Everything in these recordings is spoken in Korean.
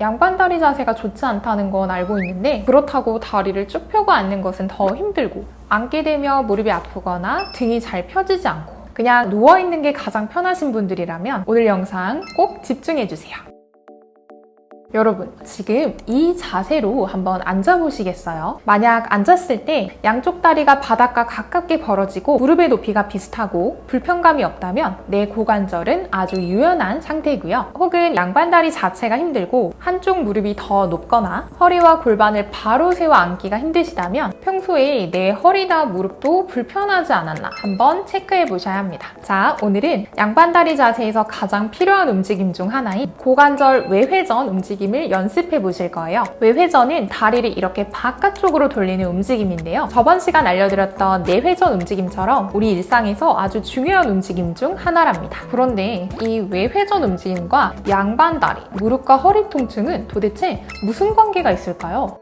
양반다리 자세가 좋지 않다는 건 알고 있는데 그렇다고 다리를 쭉 펴고 앉는 것은 더 힘들고 앉게 되면 무릎이 아프거나 등이 잘 펴지지 않고 그냥 누워있는 게 가장 편하신 분들이라면 오늘 영상 꼭 집중해주세요. 여러분, 지금 이 자세로 한번 앉아보시겠어요? 만약 앉았을 때 양쪽 다리가 바닥과 가깝게 벌어지고 무릎의 높이가 비슷하고 불편감이 없다면 내 고관절은 아주 유연한 상태이고요. 혹은 양반다리 자체가 힘들고 한쪽 무릎이 더 높거나 허리와 골반을 바로 세워 앉기가 힘드시다면 평소에 내 허리나 무릎도 불편하지 않았나 한번 체크해 보셔야 합니다. 자, 오늘은 양반다리 자세에서 가장 필요한 움직임 중 하나인 고관절 외회전 움직임 을 연습해 보실 거예요. 외회전은 다리를 이렇게 바깥쪽으로 돌리는 움직임인데요. 저번 시간 알려드렸던 내회전 움직임처럼 우리 일상에서 아주 중요한 움직임 중 하나랍니다. 그런데 이 외회전 움직임과 양반다리, 무릎과 허리 통증은 도대체 무슨 관계가 있을까요?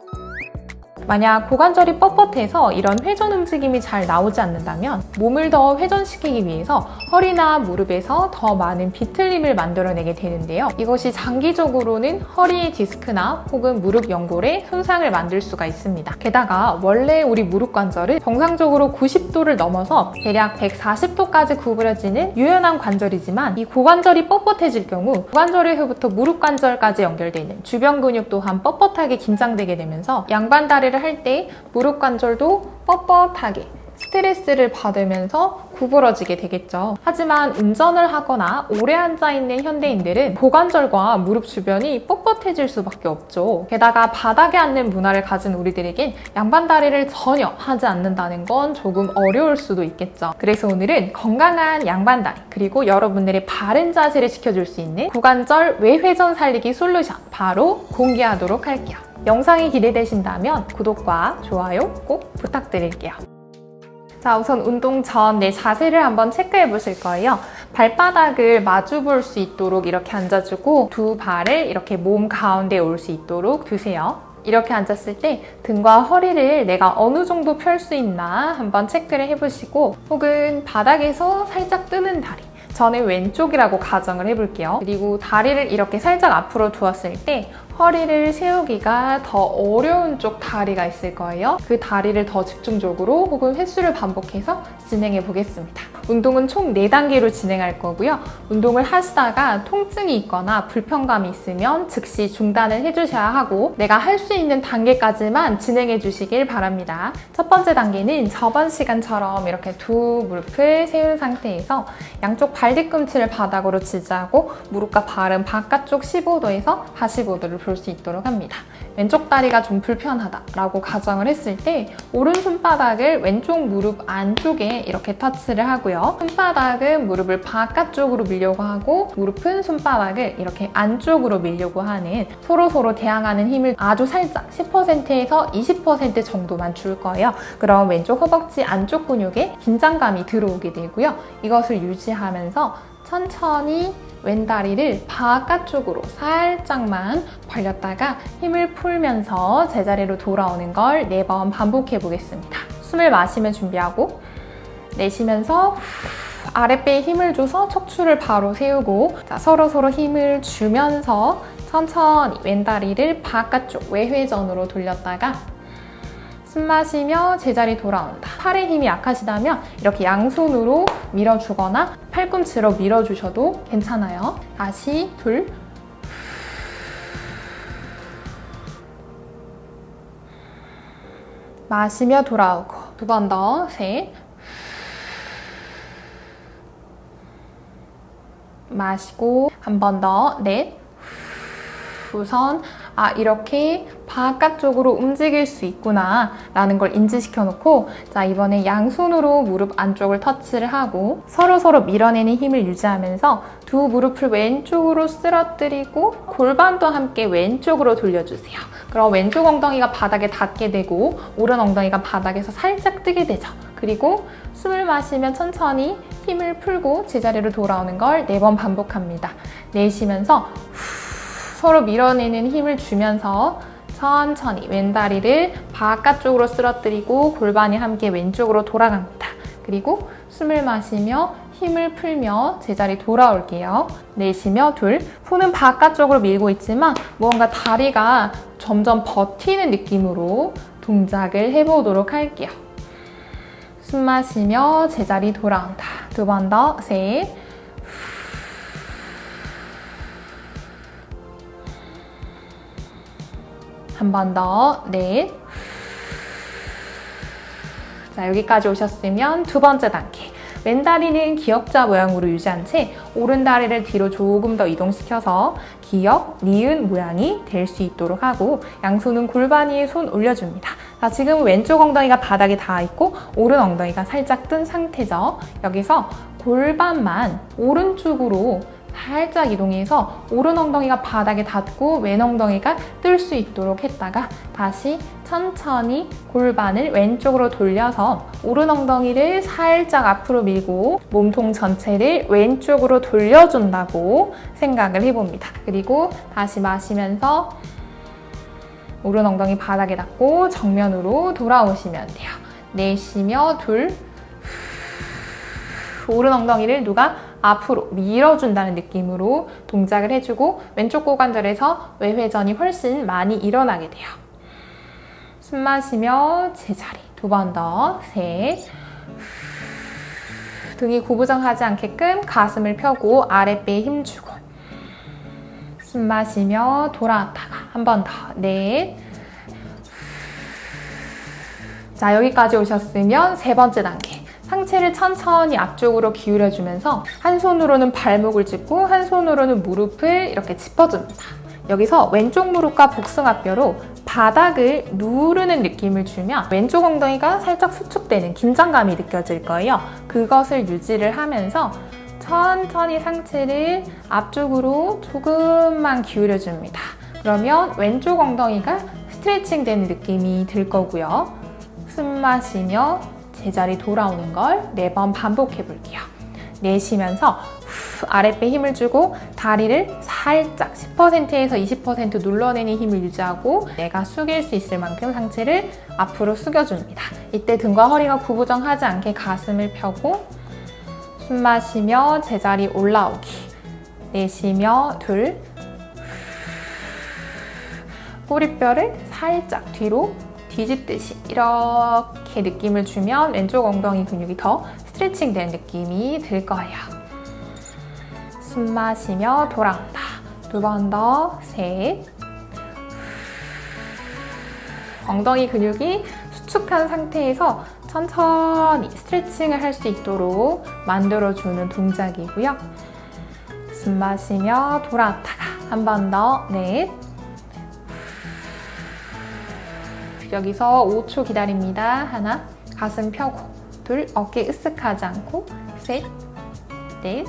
만약 고관절이 뻣뻣해서 이런 회전 움직임이 잘 나오지 않는다면 몸을 더 회전시키기 위해서 허리나 무릎에서 더 많은 비틀림을 만들어내게 되는데요. 이것이 장기적으로는 허리의 디스크나 혹은 무릎 연골에 손상을 만들 수가 있습니다. 게다가 원래 우리 무릎 관절은 정상적으로 90도를 넘어서 대략 140도까지 구부려지는 유연한 관절이지만 이 고관절이 뻣뻣해질 경우 고관절에서부터 무릎 관절까지 연결되는 주변 근육 또한 뻣뻣하게 긴장되게 되면서 양반 다리를 할 때 무릎 관절도 뻣뻣하게 스트레스를 받으면서 구부러지게 되겠죠. 하지만 운전을 하거나 오래 앉아 있는 현대인들은 고관절과 무릎 주변이 뻣뻣해질 수밖에 없죠. 게다가 바닥에 앉는 문화를 가진 우리들에겐 양반 다리를 전혀 하지 않는다는 건 조금 어려울 수도 있겠죠. 그래서 오늘은 건강한 양반 다리 그리고 여러분들의 바른 자세를 지켜줄 수 있는 고관절 외회전 살리기 솔루션 바로 공개하도록 할게요. 영상이 기대되신다면 구독과 좋아요 꼭 부탁드릴게요. 자, 우선 운동 전 내 자세를 한번 체크해 보실 거예요. 발바닥을 마주 볼 수 있도록 이렇게 앉아주고 두 발을 이렇게 몸 가운데 올 수 있도록 두세요. 이렇게 앉았을 때 등과 허리를 내가 어느 정도 펼 수 있나 한번 체크를 해보시고 혹은 바닥에서 살짝 뜨는 다리 저는 왼쪽이라고 가정을 해볼게요. 그리고 다리를 이렇게 살짝 앞으로 두었을 때 허리를 세우기가 더 어려운 쪽 다리가 있을 거예요. 그 다리를 더 집중적으로 혹은 횟수를 반복해서 진행해 보겠습니다. 운동은 총 4단계로 진행할 거고요. 운동을 하시다가 통증이 있거나 불편감이 있으면 즉시 중단을 해주셔야 하고 내가 할 수 있는 단계까지만 진행해 주시길 바랍니다. 첫 번째 단계는 저번 시간처럼 이렇게 두 무릎을 세운 상태에서 양쪽 발 뒤꿈치를 바닥으로 지지하고 무릎과 발은 바깥쪽 15도에서 45도를 볼수 있도록 합니다. 왼쪽 다리가 좀 불편하다라고 가정을 했을 때 오른 손바닥을 왼쪽 무릎 안쪽에 이렇게 터치를 하고요. 손바닥은 무릎을 바깥쪽으로 밀려고 하고 무릎은 손바닥을 이렇게 안쪽으로 밀려고 하는 서로 서로 대항하는 힘을 아주 살짝 10%에서 20% 정도만 줄 거예요. 그럼 왼쪽 허벅지 안쪽 근육에 긴장감이 들어오게 되고요. 이것을 유지하면서 천천히 왼다리를 바깥쪽으로 살짝만 벌렸다가 힘을 풀면서 제자리로 돌아오는 걸 네 번 반복해 보겠습니다. 숨을 마시면 준비하고 내쉬면서 후, 아랫배에 힘을 줘서 척추를 바로 세우고 자, 서로 서로 힘을 주면서 천천히 왼다리를 바깥쪽 외회전으로 돌렸다가 숨 마시며 제자리 돌아온다. 팔에 힘이 약하시다면 이렇게 양손으로 밀어주거나 팔꿈치로 밀어주셔도 괜찮아요. 다시 둘. 마시며 돌아오고 두 번 더 셋. 마시고 한 번 더 넷. 우선 아 이렇게 바깥쪽으로 움직일 수 있구나 라는 걸 인지시켜 놓고 자 이번에 양손으로 무릎 안쪽을 터치를 하고 서로 서로 밀어내는 힘을 유지하면서 두 무릎을 왼쪽으로 쓰러뜨리고 골반도 함께 왼쪽으로 돌려주세요. 그럼 왼쪽 엉덩이가 바닥에 닿게 되고 오른 엉덩이가 바닥에서 살짝 뜨게 되죠. 그리고 숨을 마시면 천천히 힘을 풀고 제자리로 돌아오는 걸 네 번 반복합니다. 내쉬면서 후 서로 밀어내는 힘을 주면서 천천히 왼다리를 바깥쪽으로 쓰러뜨리고 골반이 함께 왼쪽으로 돌아갑니다. 그리고 숨을 마시며 힘을 풀며 제자리 돌아올게요. 내쉬며 둘. 손은 바깥쪽으로 밀고 있지만 무언가 다리가 점점 버티는 느낌으로 동작을 해보도록 할게요. 숨 마시며 제자리 돌아온다. 두 번 더. 셋. 한 번 더. 넷. 자, 여기까지 오셨으면 두 번째 단계. 왼다리는 기역자 모양으로 유지한 채 오른다리를 뒤로 조금 더 이동시켜서 기역, 니은 모양이 될 수 있도록 하고 양손은 골반 위에 손 올려줍니다. 자, 지금 왼쪽 엉덩이가 바닥에 닿아 있고 오른 엉덩이가 살짝 뜬 상태죠. 여기서 골반만 오른쪽으로 살짝 이동해서 오른 엉덩이가 바닥에 닿고 왼 엉덩이가 뜰 수 있도록 했다가 다시 천천히 골반을 왼쪽으로 돌려서 오른 엉덩이를 살짝 앞으로 밀고 몸통 전체를 왼쪽으로 돌려준다고 생각을 해봅니다. 그리고 다시 마시면서 오른 엉덩이 바닥에 닿고 정면으로 돌아오시면 돼요. 내쉬며 둘 오른 엉덩이를 누가 앞으로 밀어준다는 느낌으로 동작을 해주고 왼쪽 고관절에서 외회전이 훨씬 많이 일어나게 돼요. 숨 마시며 제자리 두 번 더, 셋. 등이 구부정하지 않게끔 가슴을 펴고 아랫배에 힘주고 숨 마시며 돌아왔다가 한 번 더, 넷. 자, 여기까지 오셨으면 세 번째 단계. 상체를 천천히 앞쪽으로 기울여주면서 한 손으로는 발목을 짚고 한 손으로는 무릎을 이렇게 짚어줍니다. 여기서 왼쪽 무릎과 복숭아뼈로 바닥을 누르는 느낌을 주면 왼쪽 엉덩이가 살짝 수축되는 긴장감이 느껴질 거예요. 그것을 유지를 하면서 천천히 상체를 앞쪽으로 조금만 기울여줍니다. 그러면 왼쪽 엉덩이가 스트레칭 되는 느낌이 들 거고요. 숨 마시며 제자리 돌아오는 걸네번 반복해 볼게요. 내쉬면서 후, 아랫배 힘을 주고 다리를 살짝 10%에서 20% 눌러내는 힘을 유지하고 내가 숙일 수 있을 만큼 상체를 앞으로 숙여줍니다. 이때 등과 허리가 구부정하지 않게 가슴을 펴고 숨 마시며 제자리 올라오기 내쉬며 둘 꼬리뼈를 살짝 뒤로 뒤집듯이 이렇게 느낌을 주면 왼쪽 엉덩이 근육이 더 스트레칭 된 느낌이 들 거예요. 숨 마시며 돌아온다. 두 번 더, 셋. 엉덩이 근육이 수축한 상태에서 천천히 스트레칭을 할 수 있도록 만들어주는 동작이고요. 숨 마시며 돌아왔다가 한 번 더, 넷. 여기서 5초 기다립니다. 하나, 가슴 펴고, 둘, 어깨 으쓱하지 않고, 셋, 넷,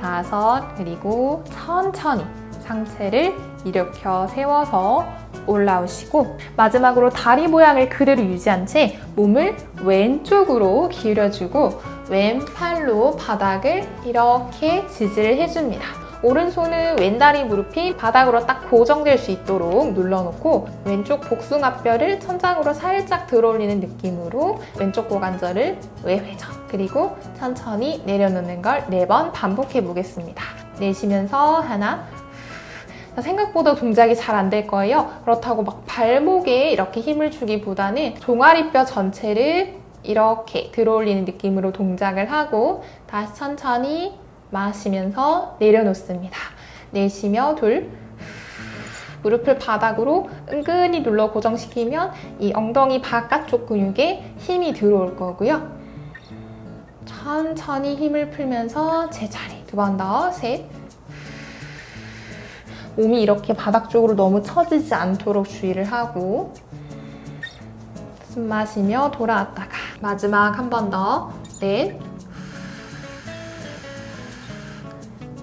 다섯, 그리고 천천히 상체를 일으켜 세워서 올라오시고 마지막으로 다리 모양을 그대로 유지한 채 몸을 왼쪽으로 기울여주고 왼팔로 바닥을 이렇게 지지를 해줍니다. 오른손은 왼다리 무릎이 바닥으로 딱 고정될 수 있도록 눌러놓고 왼쪽 복숭아뼈를 천장으로 살짝 들어올리는 느낌으로 왼쪽 고관절을 외회전 그리고 천천히 내려놓는 걸네번 반복해 보겠습니다. 내쉬면서 하나 생각보다 동작이 잘 안 될 거예요. 그렇다고 막 발목에 이렇게 힘을 주기보다는 종아리뼈 전체를 이렇게 들어올리는 느낌으로 동작을 하고 다시 천천히 마시면서 내려놓습니다. 내쉬며 둘 무릎을 바닥으로 은근히 눌러 고정시키면 이 엉덩이 바깥쪽 근육에 힘이 들어올 거고요. 천천히 힘을 풀면서 제자리 두 번 더 셋. 몸이 이렇게 바닥 쪽으로 너무 처지지 않도록 주의를 하고 숨 마시며 돌아왔다가 마지막 한 번 더 넷.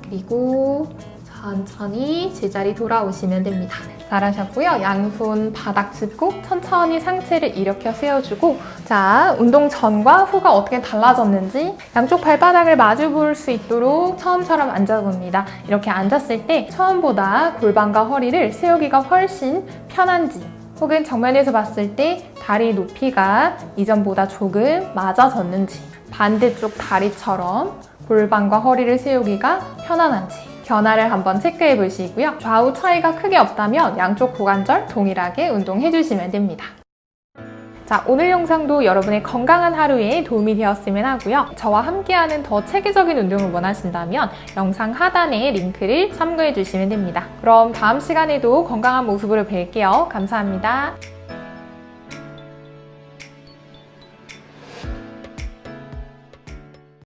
그리고 천천히 제자리 돌아오시면 됩니다. 잘하셨고요. 양손 바닥 짚고 천천히 상체를 일으켜 세워주고 자, 운동 전과 후가 어떻게 달라졌는지 양쪽 발바닥을 마주 볼수 있도록 처음처럼 앉아봅니다. 이렇게 앉았을 때 처음보다 골반과 허리를 세우기가 훨씬 편한지 혹은 정면에서 봤을 때 다리 높이가 이전보다 조금 맞아졌는지 반대쪽 다리처럼 골반과 허리를 세우기가 편안한지 변화를 한번 체크해 보시고요. 좌우 차이가 크게 없다면 양쪽 고관절 동일하게 운동해 주시면 됩니다. 자, 오늘 영상도 여러분의 건강한 하루에 도움이 되었으면 하고요. 저와 함께하는 더 체계적인 운동을 원하신다면 영상 하단에 링크를 참고해 주시면 됩니다. 그럼 다음 시간에도 건강한 모습으로 뵐게요. 감사합니다.